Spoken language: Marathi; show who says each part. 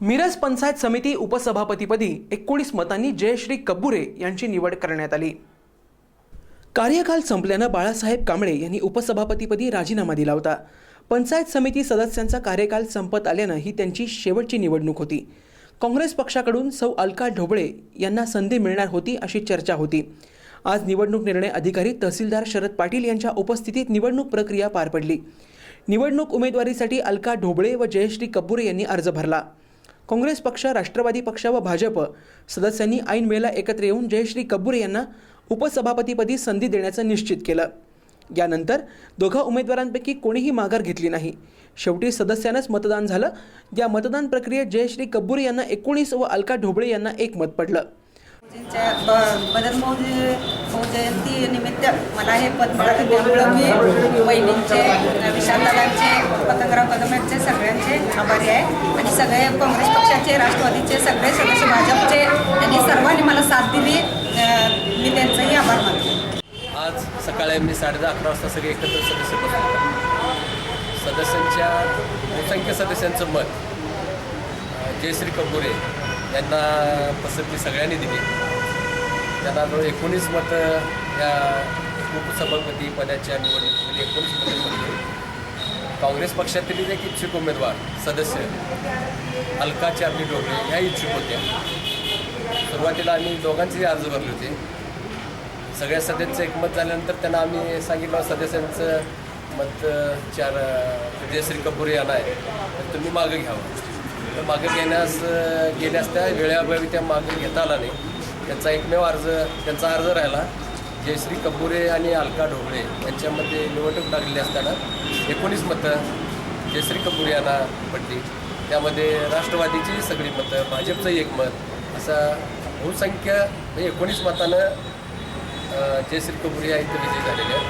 Speaker 1: मिरज पंचायत समिती उपसभापतीपदी एकोणीस मतांनी जयश्री कब्बुरे यांची निवड करण्यात आली. कार्यकाल संपल्यानं बाळासाहेब कांबळे यांनी उपसभापतीपदी राजीनामा दिला होता. पंचायत समिती सदस्यांचा कार्यकाल संपत आल्यानं ही त्यांची शेवटची निवडणूक होती. काँग्रेस पक्षाकडून सौ अलका ढोबळे यांना संधी मिळणार होती अशी चर्चा होती. आज निवडणूक निर्णय अधिकारी तहसीलदार शरद पाटील यांच्या उपस्थितीत निवडणूक प्रक्रिया पार पडली. निवडणूक उमेदवारीसाठी अलका ढोबळे व जयश्री कपूर यांनी अर्ज भरला. काँग्रेस पक्ष राष्ट्रवादी पक्ष व भाजप सदस्यांनी ऐन वेळेला एकत्र येऊन जयश्री कपूर यांना उपसभापतीपदी संधी देण्याचं निश्चित केलं. यानंतर दोघा उमेदवारांपैकी कोणीही माघार घेतली नाही. शेवटी सदस्यानंच मतदान झालं. या मतदान प्रक्रियेत जयश्री कपूर यांना एकोणीस व अलका ढोबळे यांना एक मत पडलं.
Speaker 2: जयंती निमित्त मला हे पद मिळालं. त्यामुळं मी बहिणींचे विशालदादांचे पतंगराव कदम यांचे आभारी आहे. आणि सगळे काँग्रेस पक्षाचे राष्ट्रवादीचे सगळे सदस्य भाजपचे त्यांनी सर्वांनी मला साथ दिली. मी त्यांचंही आभार मानतो.
Speaker 3: आज सकाळी मी साडे दहा अकरा वाजता सगळे एकत्र सदस्य सदस्यांच्या बहुसंख्य सदस्यांचं मत जयश्री कपूरे यांना पसंती सगळ्यांनी दिली. त्यांना जवळ एकोणीस मतं या उपसभापती पदाच्या निवडणुकीमध्ये एकोणीस मतं पडली काँग्रेस पक्षातील एक इच्छुक उमेदवार सदस्य अलका चार्ली डोबळे ह्या इच्छुक होत्या. सुरुवातीला आम्ही दोघांचेही अर्ज भरले होते. सगळ्या सदस्यांचं एकमत झाल्यानंतर त्यांना आम्ही सांगितलं सदस्यांचं मत चार विजयश्री जयश्री कपूर यांना आहे. तर तुम्ही मागं घ्यावं हो. तर मागं घेण्यास गेल्यास त्या वेळाअभावी त्या मागं घेता आला नाही. त्यांचा एकमेव अर्ज त्यांचा अर्ज राहिला. जयश्री कपुरे आणि अलका ढोबळे यांच्यामध्ये निवडणूक लागलेली असताना एकोणीस मतं जयश्री कपूर यांना पडली. त्यामध्ये राष्ट्रवादीची सगळी मतं भाजपचंही एक मत असा बहुसंख्य म्हणजे एकोणीस मतानं जयश्री कपूर या इथं विजयी झालेले आहेत.